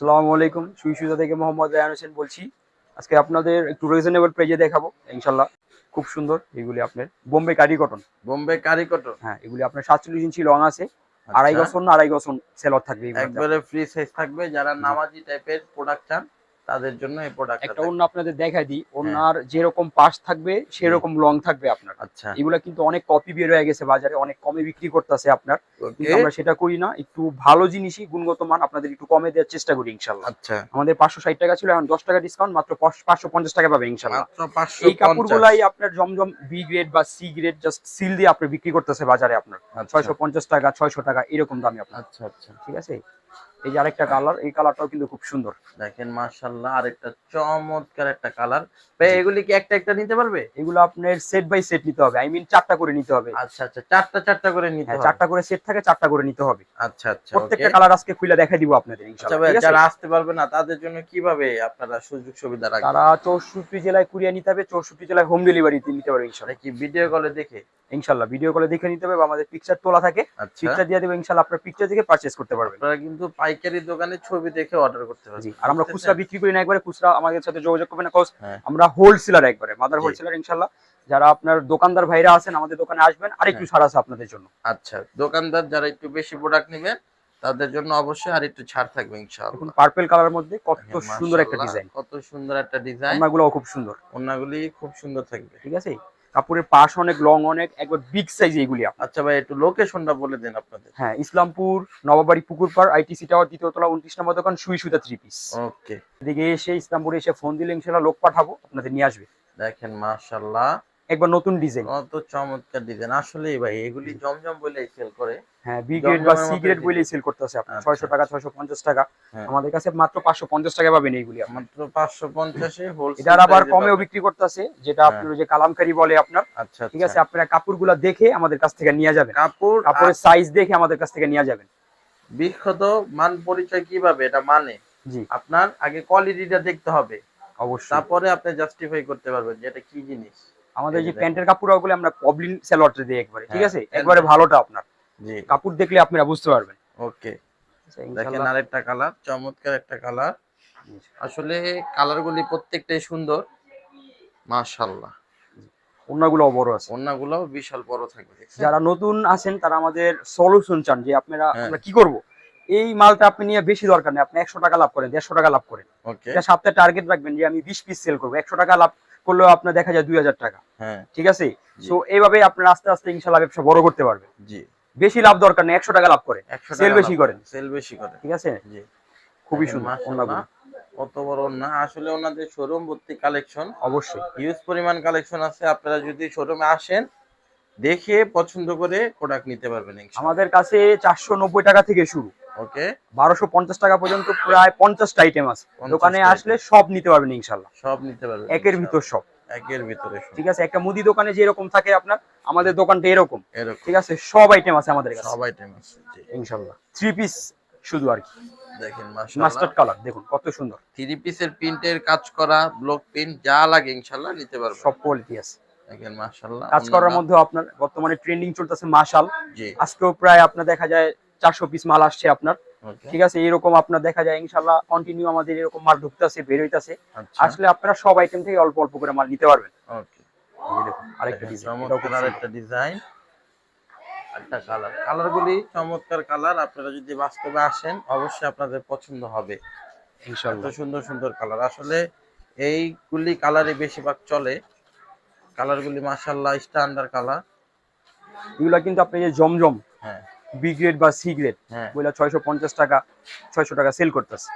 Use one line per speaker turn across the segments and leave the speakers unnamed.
আসসালামু আলাইকুম। সুই সুজা থেকে মোহাম্মদ রায়ান হোসেন বলছি। আজকে আপনাদের একটু রিজনেবল প্রাইজে দেখাবো ইনশাল্লাহ। খুব সুন্দর এগুলি আপনার বোম্বে কারি কটন
বোম্বে কারি কটন
হ্যাঁ এগুলি আপনার সাতচল্লিশ ইঞ্চি লং আছে। আড়াই গছন আড়াই গছন সেলর থাকবে।
আচ্ছা। একবারে ফ্রি সাইজ থাকবে যারা নামাজি টাইপের প্রোডাক্ট চান তাদের জন্য এই প্রোডাক্ট
একটা অন্য আপনাদের দেখাই দিই। ওনার যেরকম পাশ থাকবে সেরকম লং থাকবে আপনার।
আচ্ছা।
এগুলা কিন্তু অনেক কপি বের হয়ে গেছে বাজারে অনেক কমে বিক্রি করতেছে আপনার। কিন্তু আমরা সেটা করি না একটু ভালো জিনিসই গুণগত মান আপনাদের একটু কমে দেওয়ার চেষ্টা করি ইনশাল্লাহ।
আচ্ছা।
আমাদের পাঁচশো ষাট টাকা ছিল এখন দশ টাকা ডিসকাউন্ট মাত্র পাঁচশো পঞ্চাশ টাকা পাবে ইনশাল্লাহ।
মাত্র
এই কাপড়গুলাই আপনার জমজম বি গ্রেড বা সি গ্রেড জাস্ট সিল দিয়ে আপনার বিক্রি করতেছে বাজারে আপনার। ছয়শো পঞ্চাশ টাকা ছয়শো টাকা এরকম দামে আপনার।
আচ্ছা আচ্ছা।
ঠিক আছে? এই যে আরেকটা কালার এই কালারটাও কিন্তু খুব সুন্দর।
দেখেন মাশাআল্লাহ আরেকটা চমৎকার একটা কালার ভাই এগুলি কি একটা একটা নিতে পারবে?
এগুলো আপনার সেট বাই সেট নিতে হবে। আই মিন চারটা করে নিতে হবে।
আচ্ছা আচ্ছা চারটা চারটা করে নিতে
হ্যাঁ
হবে।
চারটা করে সেট থাকে চারটা করে নিতে হবে।
আচ্ছা আচ্ছা
প্রত্যেকটা কালার আজকে খুলে দেখাই দিব আপনাদের
আচ্ছা
ইনশাআল্লাহ
ভাই যারা আসতে পারবে না তাদের জন্য কীভাবে আপনারা সুযোগ সুবিধা রাখবেন?
তারা চৌষট্টি জেলায় কুরিয়া নিতে হবে চৌষট্টি জেলায় হোম ডেলিভারি নিতে পারবে ইনশাল্লাহ
এটা কি ভিডিও কলে দেখে।
ইনশাল্লাহ ভিডিও কলে দেখে নিতে হবে বা আমাদের পিকচার তোলা থাকে
আচ্ছা।
পিকচার দিয়ে দেবো ইনশাল্লাহ আপনার পিকচার থেকে পারচেস করতে পারবেন।
আপনারা কিন্তু পাইকারি দোকানে ছবি দেখে অর্ডার করতে পারবেন।
আর আমরা খুচরা বিক্রি করি না একবারে খুচরা আমাদের সাথে যোগাযোগ করবেন না
হ্যাঁ।
আমরা হোলসেলার একবারে মাদার হোলসেলার ইনশাল্লাহ যারা আপনার দোকানদার ভাইরা আছেন আমাদের দোকানে আসবেন আর একটু
হ্যাঁ।
ছাড় আছে আপনাদের জন্য।
আচ্ছা দোকানদার যারা একটু বেশি প্রোডাক্ট নেবেন তাদের জন্য অবশ্যই আর একটু ছাড় থাকবে
দেখুন
ইনশাআল্লাহ
পার্পল কালার মধ্যে কত সুন্দর একটা ডিজাইন
কত সুন্দর একটা ডিজাইন
ওনাগুলোও খুব সুন্দর।
ওনাগুলি খুব সুন্দর থাকবে।
ঠিক আছে? কাপড়ের পাশ অনেক লং অনেক একবার বিগ সাইজ এইগুলি
আচ্ছা ভাই একটু লোকেশনটা বলে দেন আপনাদের।
হ্যাঁ ইসলামপুর নবাবাড়ি পুকুরপাড় আইটিসি টাওয়ার দ্বিতীয় তলা উনত্রিশ নম্বর দোকান সুই সুতা থ্রি পিস
ওকে
এদিকে এসে ইসলামপুরে এসে ফোন দিলে ইনশাল্লাহ লোক পাঠাবো আপনাদের নিয়ে আসবে।
দেখেন মাশাআল্লাহ।
একবার নতুন ডিজাইন
কত চমৎকার ডিজাইন আসলেই ভাই এগুলি জমজম বলে সেল করে।
হ্যাঁ বি গ্রেড বা সি গ্রেড। বলেই সেল করতেছে আপনার
আচ্ছা।
ছয়শো টাকা ছয়শো পঞ্চাশ টাকা।
হ্যাঁ।
আমাদের কাছে মাত্র পাঁচশো পঞ্চাশ টাকা পাবেন এইগুলি
মাত্র পাঁচশো পঞ্চাশে হোলসেল
এটার আবার কমেও বিক্রি করতেছে যেটা
হ্যাঁ।
আপনার যে কালামকারি বলে আপনার।
আচ্ছা
ঠিক আছে আপনারা কাপড়গুলো দেখে আমাদের কাছ থেকে নিয়ে যাবেন।
কাপড়
কাপড়ের সাইজ দেখে আমাদের কাছ থেকে নিয়ে যাবেন।
বিখ্যাত মান পরিচয় কীভাবে এটা মানে?
জি।
আপনার আগে কোয়ালিটিটা দেখতে হবে।
অবশ্যই।
তারপরে আপনি জাস্টিফাই করতে পারবেন যে এটা কি জিনিস।
আমাদের যে প্যান্টের কাপড় ওগুলো আমরা পবলিন সেলরটা দিই একবারে ঠিক
হ্যাঁ,
আছে? একবারে ভালোটা আপনার।
জি।
কাপড় দেখলে আপনারা বুঝতে পারবেন।
ওকে।
আচ্ছা,
দেখেন। আরেকটা কালার চমৎকার একটা কালার। আসলে কালারগুলি প্রত্যেকটাই সুন্দর। মাশাআল্লাহ।
বড় আছে।
বিশাল বড় থাকবে
যারা নতুন আছেন তারা আমাদের সলিউশন চান যে আপনারা
হ্যাঁ।
আমরা কি করব? এই মালটা আপনি নিয়ে বেশি দরকার নেই আপনি একশো টাকা লাভ করেন দেড়শো টাকা লাভ করেন। সপ্তাহে টার্গেট রাখবেন যে আমি বিশ পিস সেল করব একশো টাকা লাভ করলেও আপনার দেখা যায় দুই হাজার টাকা।
হ্যাঁ।
ঠিক আছে। তো এইভাবে আপনার আস্তে আস্তে ইনশাল্লাহ ব্যবসা বড় করতে পারবেন।
জি।
বেশি লাভ দরকার নেই একশো টাকা লাভ
একশো
Sell বেশি করেন।
সেল বেশি করেন।
ঠিক আছে?
জি।
খুবই সুন্দর
কত বড় না আসলে ওনাদের শোরুম ভর্তি কালেকশন
অবশ্যই।
হিউজ পরিমাণ কালেকশন আছে আপনারা যদি শোরুমে আসেন দেখে পছন্দ করে প্রোডাক্ট নিতে পারবেন
আমাদের কাছে চারশো নব্বই টাকা থেকে শুরু।
ওকে
বারোশো পঞ্চাশ টাকা পর্যন্ত প্রায় পঞ্চাশটা আইটেম আছে। দোকানে আসলে সব নিতে পারবেন ইনশাল্লাহ
সব নিতে পারবেন
একের ভিতর সব।
একের ভিতরে সব।
ঠিক আছে একটা মুদি দোকানে যেরকম থাকে আপনার আমাদের দোকানটা এরকম। ঠিক আছে সব আইটেম আছে আমাদের কাছে।
সব আইটেম আছে জি।
ইনশাল্লাহ থ্রি পিস শুধু আর কি।
দেখেন
মাস্টার্ড কালার দেখুন কত সুন্দর।
থ্রি পিসের প্রিন্টের কাজ করা ব্লক প্রিন্ট যা লাগে ইনশাআল্লাহ নিতে পারবেন।
সব কোয়ালিটি আছে।
দেখেন মাশাআল্লাহ।
কাজ করার মধ্যে আপনার বর্তমানে ট্রেন্ডিং চলতেছে মাশাল। আজকেও প্রায় আপনার দেখা যায় চারশো পিস মাল আসছে আপনার। ঠিক আছে এরকম আপনার দেখা যায় ইনশাল্লাহ কন্টিনিউ আমাদের এরকম মাল ঢুকতেছে বের হইতাছে।
আচ্ছা।
আসলে আপনারা সব আইটেম থেকে অল্প অল্প করে মাল নিতে পারবেন।
ওকে
এই যে দেখুন আরেকটা ডিজাইন
আরেকটা ডিজাইন একটা কালার কালারগুলি চমৎকার কালার আপনারা যদি বাস্তবে আসেন অবশ্যই আপনাদের পছন্দ হবে। সুন্দর সুন্দর কালার আসলে এইগুলি বেশিরভাগ চলে। কালারগুলি মাশাআল্লাহ স্ট্যান্ডার্ড কালার
এগুলা কিন্তু আপনি যে জমজম
হ্যাঁ।
বি গ্রেড বা সি গ্রেড
হ্যাঁ
বইলা ছয়শো পঞ্চাশ টাকা ছয়শো টাকা সেল করতেছে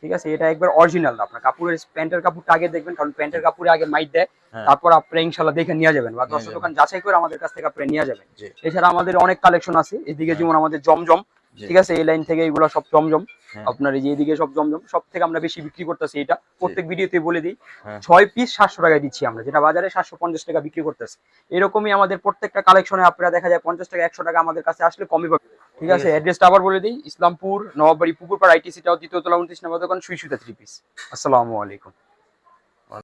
ঠিক আছে এটা একবার অরিজিনাল না আপনার কাপড়ের প্যান্টের কাপড়টা আগে দেখবেন কারণ প্যান্টের কাপড়ে আগে মাইট দেয়
হ্যাঁ।
তারপর আপনারা ইনশাল্লাহ দেখে নিয়ে যাবেন বা
দশটা
দশ দোকান যাচাই করে আমাদের কাছ থেকে আপনারা নিয়ে যাবেন এছাড়া আমাদের অনেক কালেকশন আছে এদিকে
হ্যাঁ।
যেমন আমাদের জমজম। ঠিক আছে? এই লাইন থেকে এগুলো সব জমজম।
হ্যাঁ।
আপনার এই যে এদিকে সব জমজম সব থেকে আমরা বেশি বিক্রি করতেছি এটা। প্রত্যেক ভিডিওতে বলে দিই
হ্যাঁ।
ছয় পিস সাতশো টাকায় দিচ্ছি আমরা যেটা বাজারে সাতশো পঞ্চাশ টাকা বিক্রি করতেছি। এরকমই আমাদের প্রত্যেকটা কালেকশনে আপনারা দেখা যায় পঞ্চাশ টাকা একশো টাকা আমাদের কাছে আসলে কমই পাবে। ঠিক
আছে।
অ্যাড্রেসটা আবার বলে দিই ইসলামপুর নবাবাড়ি পুকুরপাড় আইটিসি টাও দ্বিতীয় তলা উনত্রিশ নম্বর দোকান সুই সুতা থ্রি পিস আসসালামু আলাইকুম।